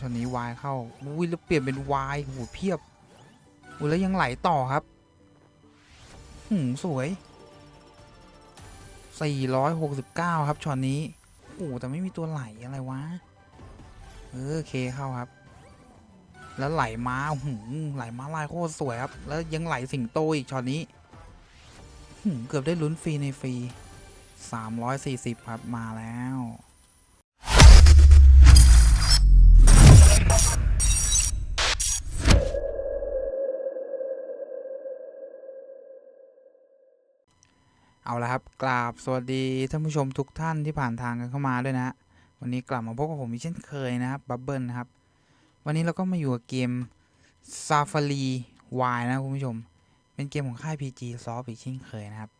ช็อตนี้วายเข้าอุ้ยแล้วเปลี่ยนเป็นวายโหเพียบอุ้ยแล้วยังไหลต่อครับหืมสวย 469 ครับช็อตนี้โอ้แต่ไม่มีตัวไหลอะไรวะ เออเคเข้าครับ แล้วไหลม้าหืมไหลม้าลายโคตรสวยครับ แล้วยังไหลสิงโตอีกช็อตนี้หืมเกือบได้ลุ้นฟรีในฟรี340 ครับมาแล้ว เอาละครับกราบสวัสดีท่านผู้ชมทุกท่านที่ผ่านทางกันเข้ามาด้วยนะ วันนี้กลับมาพบกับผมอีกเช่นเคยนะครับบับเบิลนะครับ วันนี้เราก็มาอยู่กับเกม Safari Y นะคุณผู้ชม เป็นเกมของค่าย PG Soft อีกเช่นเคยนะครับ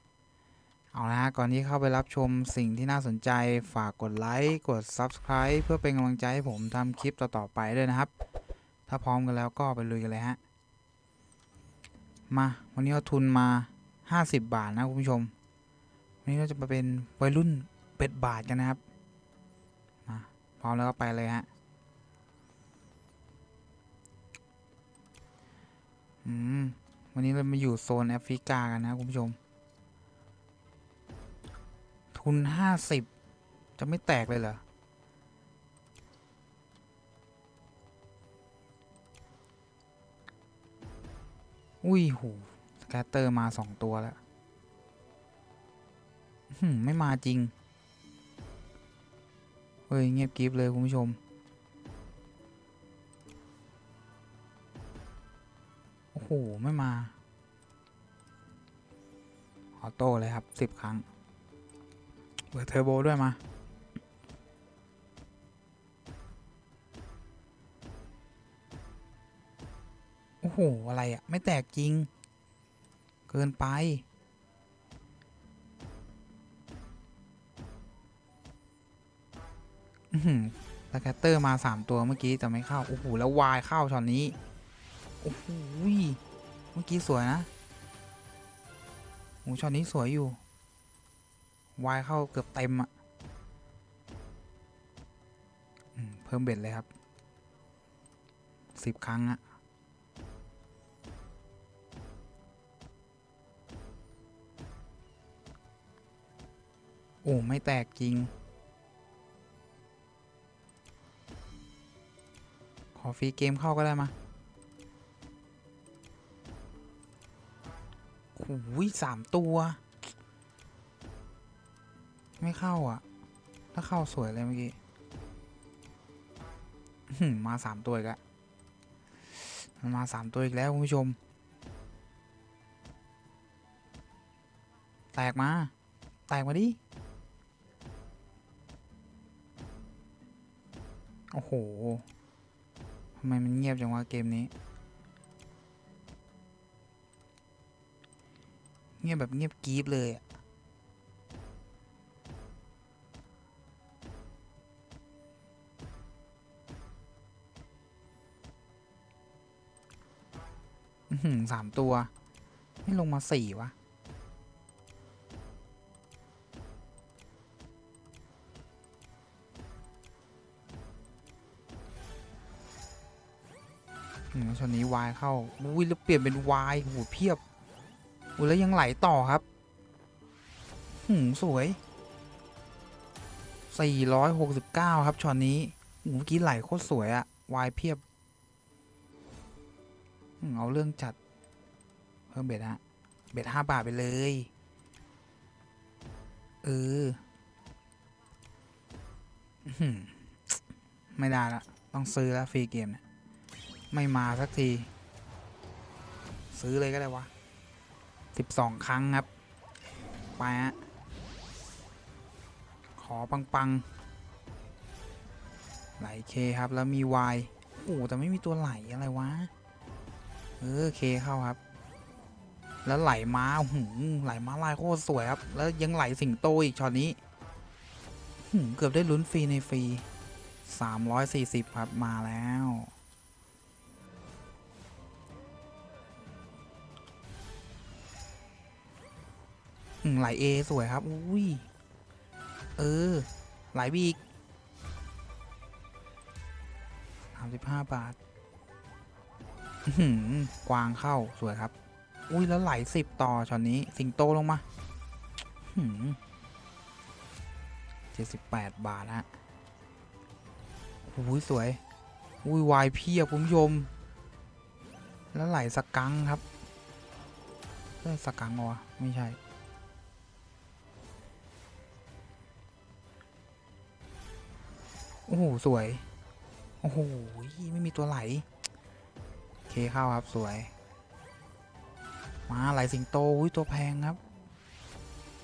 เอาละก่อนที่เข้าไปรับชมสิ่งที่น่าสนใจฝากกดไลค์กด Subscribe เพื่อเป็นกำลังใจให้ผมทำคลิปต่อๆไปด้วยนะครับ ถ้าพร้อมกันแล้วก็ไปลุยกันเลยฮะมาวันนี้เอาทุนมา 50 บาทนะคุณผู้ชม นนี้เราจะมาเป็นวัยรุ่นเป็ดบาทกันนะครับ มาพร้อมแล้วก็ไปเลยฮะ อืม วันนี้เรามาอยู่โซนแอฟริกากันนะคุณผู้ชม ทุนห้าสิบจะไม่แตกเลยเหรอ อุ้ยโหสแกตเตอร์มาสองตัวแล้ว ไม่มาจริง เฮ้ย เงียบกริฟเลย คุณผู้ชม โอ้โห ไม่มา ออโต้เลยครับสิบครั้งเปิดเทอร์โบด้วยมาโอ้โห อะไรอะไม่แตกจริง เกินไป สแกตเตอร์มาสามตัวเมื่อกี้แต่ไม่เข้า โอ้โห แล้ววายเข้าช็อตนี้ โอ้โห เมื่อกี้สวยนะโอ้ช็อตนี้สวยอยู่ วายเข้าเกือบเต็มอะเพิ่มเบ็ดเลยครับสิบครั้งอะโอ้ ไม่แตกจริง ขอฟรีเกมเข้าก็ได้มาโอ้ยสามตัว ไม่เข้าอะ ถ้าเข้าสวยเลยเมื่อกี้มาสามตัวอีกแล้วมันมาสามตัวอีกแล้วคุณผู้ชม แตกมา แตกมาดิ โอ้โห ทำไมมันเงียบจังวะเกมนี้ เงียบแบบเงียบกรี๊บเลยอะหือสามตัว ไม่ลงมาสี่วะ ช็อตนี้วายเข้าอุ้ยแล้วเปลี่ยนเป็นวายโหเพียบอุ้ยแล้วยังไหลต่อครับหืมสวย 469 ครับช็อตนี้เมื่อกี้ไหลโคตรสวยอะวายเพียบอเอาเรื่องจัด เพิ่มเบ็ดฮะ เบ็ดห้าบาทไปเลย เอออื้อหือไม่ได้ละ ต้องซื้อแล้วฟรีเกมเนี่ย ไม่มาสักที ซื้อเลยก็ได้วะสิบสองครั้งครับ ไปฮะ ขอปังๆ ไหลเคครับแล้วมีวายโอ้แต่ไม่มีตัวไหลอะไรวะ เออเคเข้าครับ แล้วไหลม้าหืไหลม้าลายโคตรสวยครับ แล้วยังไหลสิงโตอีกช็อตนี้หืเกือบได้ลุ้นฟรีในฟรีสามร้อยสี่สิบครับ มาแล้ว ไหลเอสวยครับอุ้ยเออ ไหลบีอีกสิบห้าบาทกวางเข้าสวยครับ อุ้ยแล้วไหลสิบต่อช็อตนี้ สิงโตลงมาเจ็ดสิบแปดบาทฮะอุ้ยสวย อุ้ยวายเพียบคุณผู้ชม แล้วไหลสกังครับเอ้สกังเหรอวะไม่ใช่ โอ้โห สวย โอ้โห ไม่มีตัวไหลเคเข้าครับ สวย มาไหลสิงโตอุ้ยตัวแพงครับ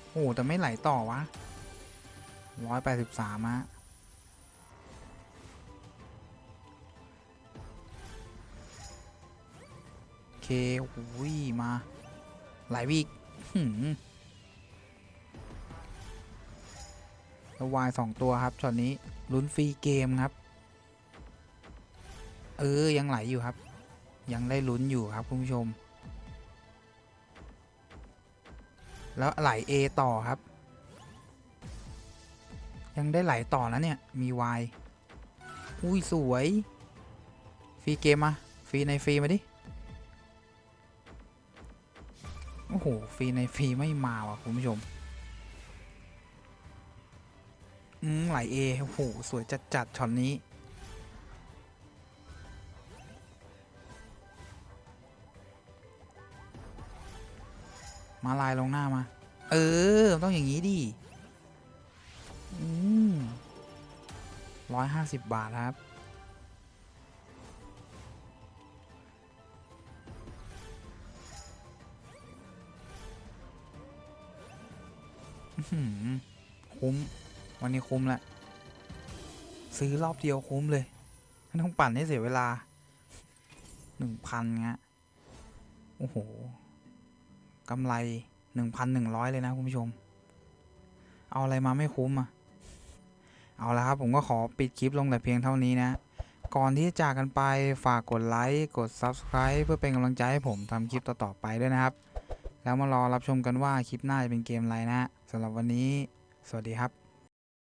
โอ้โหแต่ไม่ไหลต่อวะร้อยแปดสิบสามะเคโอ้โหมา ไหลไปอีกหืม แล้ววายสองตัวครับช็อตนี้ลุ้นฟรีเกมครับ เออยังไหลอยู่ครับ ยังได้ลุ้นอยู่ครับคุณผู้ชม แล้วไหล A ต่อครับ ยังได้ไหลต่อแล้วเนี่ยมี Y อุ้ยสวยฟรีเกมมาฟรีในฟรีมาดิโอ้โหฟรีในฟรีไม่มาว่ะคุณผู้ชม อืมไหลเอโอ้โหสวยจัดจัดๆช็อตนี้ มาลายลงหน้ามา เออ ต้องอย่างนี้ดิ อืมร้อยห้าสิบบาทครับอื้อหือคุ้ม วันนี้คุ้มแหละซื้อรอบเดียวคุ้มเลยไม่ต้องปั่นให้เสียเวลาหนึ่งพันเงี้ยโอ้โหกำไรหนึ่งพันหนึ่งร้อยเลยนะคุณผู้ชม เอาอะไรมาไม่คุ้มอะ เอาละครับผมก็ขอปิดคลิปลงแต่เพียงเท่านี้นะ ก่อนที่จะจากกันไปฝากกดไลค์กด Subscribe เพื่อเป็นกำลังใจให้ผมทำคลิปต่อๆไปด้วยนะครับ แล้วมารอรับชมกันว่าคลิปหน้าจะเป็นเกมอะไรนะสำหรับวันนี้ สวัสดีครับ